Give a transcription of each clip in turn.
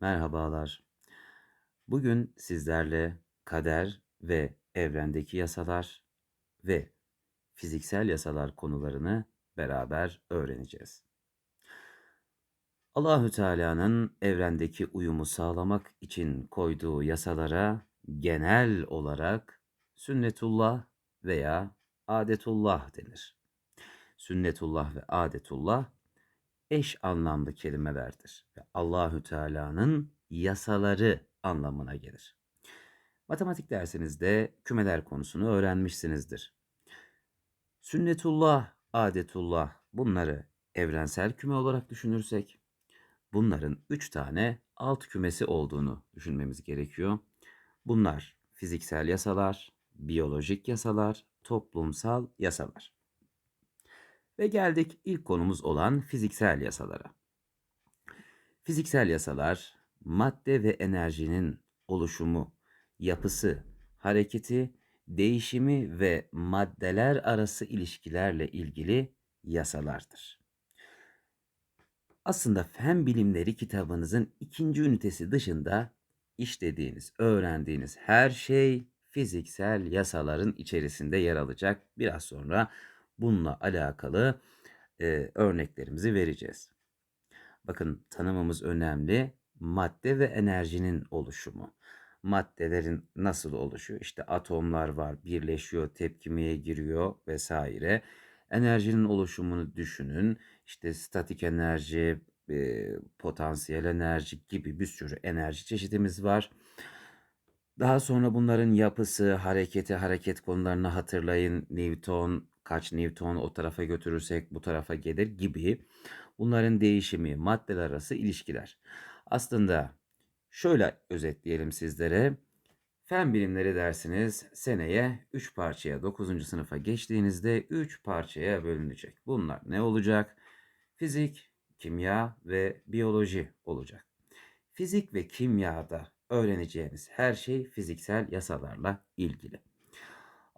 Merhabalar. Bugün sizlerle kader ve evrendeki yasalar ve fiziksel yasalar konularını beraber öğreneceğiz. Allahü Teala'nın evrendeki uyumu sağlamak için koyduğu yasalara genel olarak sünnetullah veya adetullah denir. Sünnetullah ve adetullah eş anlamlı kelimelerdir ve Allahü Teala'nın yasaları anlamına gelir. Matematik dersinizde kümeler konusunu öğrenmişsinizdir. Sünnetullah, adetullah bunları evrensel küme olarak düşünürsek bunların üç tane alt kümesi olduğunu düşünmemiz gerekiyor. Bunlar fiziksel yasalar, biyolojik yasalar, toplumsal yasalar. Ve geldik ilk konumuz olan fiziksel yasalara. Fiziksel yasalar madde ve enerjinin oluşumu, yapısı, hareketi, değişimi ve maddeler arası ilişkilerle ilgili yasalardır. Aslında fen bilimleri kitabınızın ikinci ünitesi dışında işlediğiniz, öğrendiğiniz her şey fiziksel yasaların içerisinde yer alacak. Biraz sonra bununla alakalı e, örneklerimizi vereceğiz. Bakın tanımımız önemli. Madde ve enerjinin oluşumu. Maddelerin nasıl oluşuyor? İşte atomlar var, birleşiyor, tepkimeye giriyor vesaire. Enerjinin oluşumunu düşünün. İşte statik enerji, e, potansiyel enerji gibi bir sürü enerji çeşidimiz var. Daha sonra bunların yapısı, hareketi, hareket konularını hatırlayın. Newton, kaç Newton o tarafa götürürsek bu tarafa gelir gibi. Bunların değişimi, maddeler arası ilişkiler. Aslında şöyle özetleyelim sizlere. Fen bilimleri dersiniz seneye 3 parçaya 9. sınıfa geçtiğinizde 3 parçaya bölünecek. Bunlar ne olacak? Fizik, kimya ve biyoloji olacak. Fizik ve kimyada öğreneceğiniz her şey fiziksel yasalarla ilgili.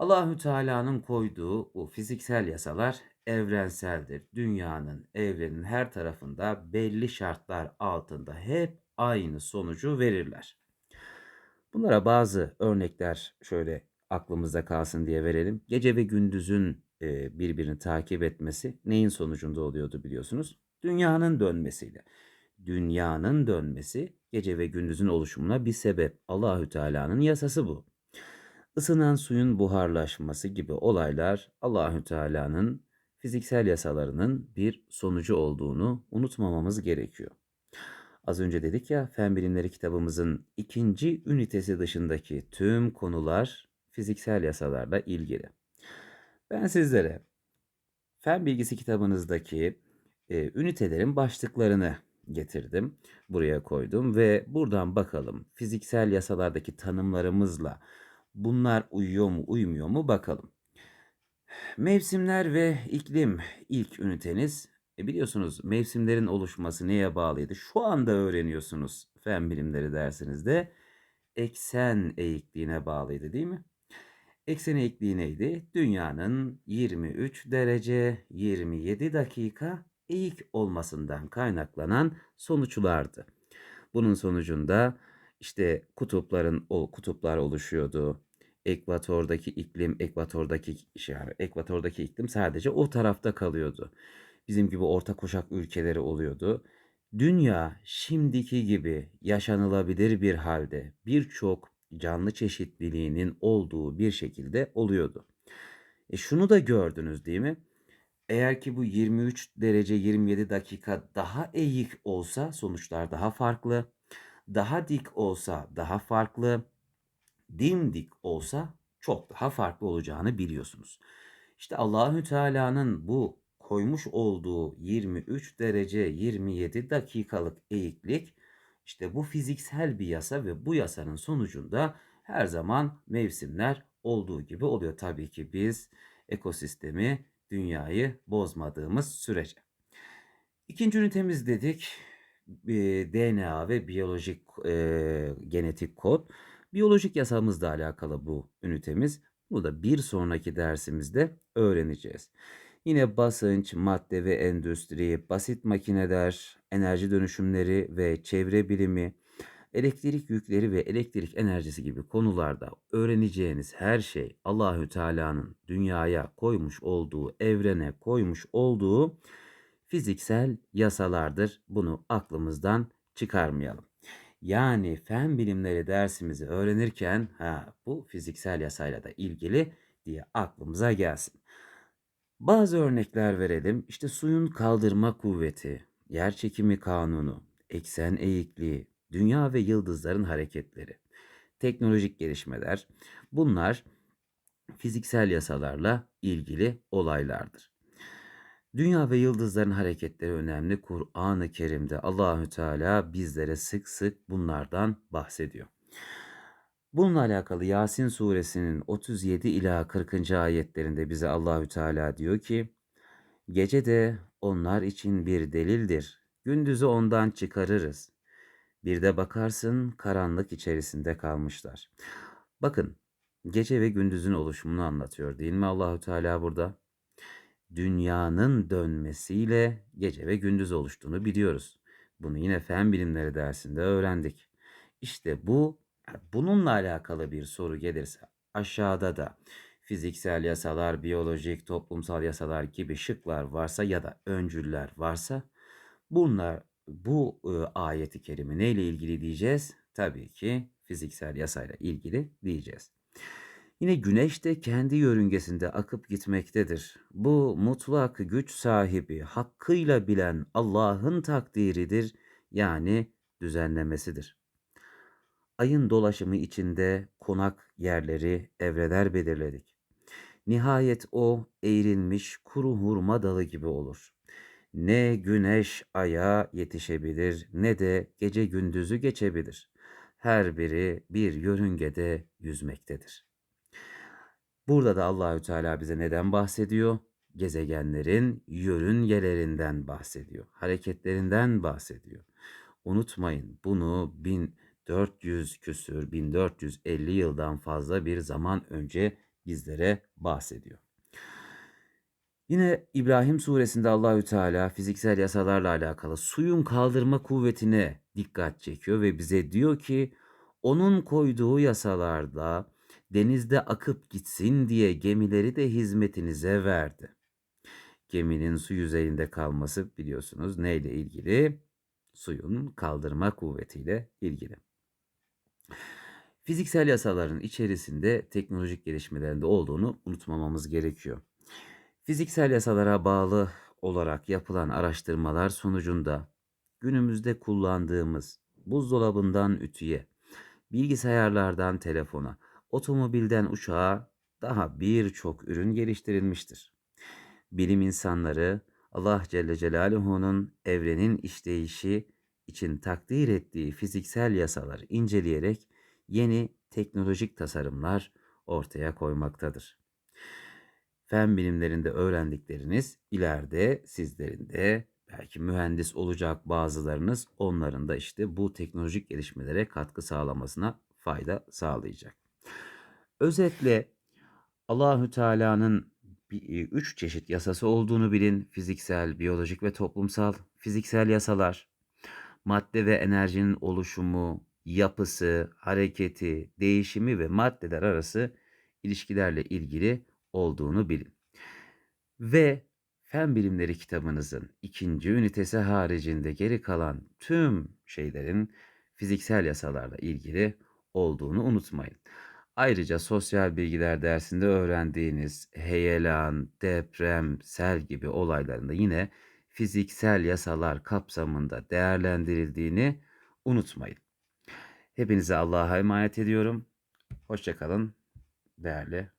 Allahü Teala'nın koyduğu bu fiziksel yasalar evrenseldir. Dünyanın, evrenin her tarafında belli şartlar altında hep aynı sonucu verirler. Bunlara bazı örnekler şöyle aklımızda kalsın diye verelim. Gece ve gündüzün e, birbirini takip etmesi neyin sonucunda oluyordu biliyorsunuz? Dünyanın dönmesiyle. Dünyanın dönmesi gece ve gündüzün oluşumuna bir sebep. Allahü Teala'nın yasası bu. Isınan suyun buharlaşması gibi olaylar Allahü Teala'nın fiziksel yasalarının bir sonucu olduğunu unutmamamız gerekiyor. Az önce dedik ya Fen Bilimleri kitabımızın ikinci ünitesi dışındaki tüm konular fiziksel yasalarla ilgili. Ben sizlere Fen Bilgisi kitabınızdaki e, ünitelerin başlıklarını getirdim. Buraya koydum ve buradan bakalım fiziksel yasalardaki tanımlarımızla bunlar uyuyor mu uymuyor mu bakalım. Mevsimler ve iklim ilk üniteniz. E biliyorsunuz mevsimlerin oluşması neye bağlıydı? Şu anda öğreniyorsunuz fen bilimleri dersinizde. Eksen eğikliğine bağlıydı değil mi? Eksen eğikliği neydi? Dünyanın 23 derece 27 dakika eğik olmasından kaynaklanan sonuçlardı. Bunun sonucunda işte kutupların o kutuplar oluşuyordu. Ekvatordaki iklim, ekvatordaki yani ekvatordaki iklim sadece o tarafta kalıyordu. Bizim gibi orta kuşak ülkeleri oluyordu. Dünya şimdiki gibi yaşanılabilir bir halde birçok canlı çeşitliliğinin olduğu bir şekilde oluyordu. E şunu da gördünüz değil mi? Eğer ki bu 23 derece 27 dakika daha eğik olsa sonuçlar daha farklı. Daha dik olsa daha farklı. Dimdik olsa çok daha farklı olacağını biliyorsunuz. İşte Allahü Teala'nın bu koymuş olduğu 23 derece 27 dakikalık eğiklik işte bu fiziksel bir yasa ve bu yasanın sonucunda her zaman mevsimler olduğu gibi oluyor. Tabii ki biz ekosistemi, dünyayı bozmadığımız sürece. İkinci ünitemiz dedik DNA ve biyolojik e, genetik kod. Biyolojik yasamızla alakalı bu ünitemiz. Bunu da bir sonraki dersimizde öğreneceğiz. Yine basınç, madde ve endüstri, basit makineler, enerji dönüşümleri ve çevre bilimi, Elektrik yükleri ve elektrik enerjisi gibi konularda öğreneceğiniz her şey Allahü Teala'nın dünyaya koymuş olduğu, evrene koymuş olduğu fiziksel yasalardır. Bunu aklımızdan çıkarmayalım. Yani fen bilimleri dersimizi öğrenirken ha bu fiziksel yasayla da ilgili diye aklımıza gelsin. Bazı örnekler verelim. İşte suyun kaldırma kuvveti, yer çekimi kanunu, eksen eğikliği, dünya ve yıldızların hareketleri, teknolojik gelişmeler bunlar fiziksel yasalarla ilgili olaylardır. Dünya ve yıldızların hareketleri önemli. Kur'an-ı Kerim'de Allahü Teala bizlere sık sık bunlardan bahsediyor. Bununla alakalı Yasin suresinin 37 ila 40. ayetlerinde bize Allahü Teala diyor ki: Gece de onlar için bir delildir. Gündüzü ondan çıkarırız. Bir de bakarsın karanlık içerisinde kalmışlar. Bakın gece ve gündüzün oluşumunu anlatıyor değil mi Allahü Teala burada? Dünyanın dönmesiyle gece ve gündüz oluştuğunu biliyoruz. Bunu yine fen bilimleri dersinde öğrendik. İşte bu bununla alakalı bir soru gelirse aşağıda da fiziksel yasalar, biyolojik, toplumsal yasalar gibi şıklar varsa ya da öncüller varsa bunlar bu e, ayeti kerime neyle ilgili diyeceğiz? Tabii ki fiziksel yasayla ilgili diyeceğiz. Yine güneş de kendi yörüngesinde akıp gitmektedir. Bu mutlak güç sahibi, hakkıyla bilen Allah'ın takdiridir, yani düzenlemesidir. Ayın dolaşımı içinde konak yerleri, evreler belirledik. Nihayet o eğrilmiş kuru hurma dalı gibi olur. Ne güneş aya yetişebilir ne de gece gündüzü geçebilir. Her biri bir yörüngede yüzmektedir. Burada da Allahü Teala bize neden bahsediyor? Gezegenlerin yörüngelerinden bahsediyor. Hareketlerinden bahsediyor. Unutmayın bunu 1400 küsür 1450 yıldan fazla bir zaman önce bizlere bahsediyor. Yine İbrahim suresinde Allahü Teala fiziksel yasalarla alakalı suyun kaldırma kuvvetine dikkat çekiyor ve bize diyor ki onun koyduğu yasalarda denizde akıp gitsin diye gemileri de hizmetinize verdi. Geminin su yüzeyinde kalması biliyorsunuz neyle ilgili? Suyun kaldırma kuvvetiyle ilgili. Fiziksel yasaların içerisinde teknolojik gelişmelerinde olduğunu unutmamamız gerekiyor. Fiziksel yasalara bağlı olarak yapılan araştırmalar sonucunda günümüzde kullandığımız buzdolabından ütüye, bilgisayarlardan telefona, otomobilden uçağa daha birçok ürün geliştirilmiştir. Bilim insanları Allah Celle Celaluhu'nun evrenin işleyişi için takdir ettiği fiziksel yasaları inceleyerek yeni teknolojik tasarımlar ortaya koymaktadır. Fen bilimlerinde öğrendikleriniz ileride sizlerin de belki mühendis olacak bazılarınız onların da işte bu teknolojik gelişmelere katkı sağlamasına fayda sağlayacak. Özetle Allahü Teala'nın üç çeşit yasası olduğunu bilin. Fiziksel, biyolojik ve toplumsal. Fiziksel yasalar, madde ve enerjinin oluşumu, yapısı, hareketi, değişimi ve maddeler arası ilişkilerle ilgili olduğunu bilin. Ve Fen Bilimleri kitabınızın ikinci ünitesi haricinde geri kalan tüm şeylerin fiziksel yasalarla ilgili olduğunu unutmayın. Ayrıca sosyal bilgiler dersinde öğrendiğiniz heyelan, deprem, sel gibi olayların da yine fiziksel yasalar kapsamında değerlendirildiğini unutmayın. Hepinize Allah'a emanet ediyorum. Hoşçakalın değerli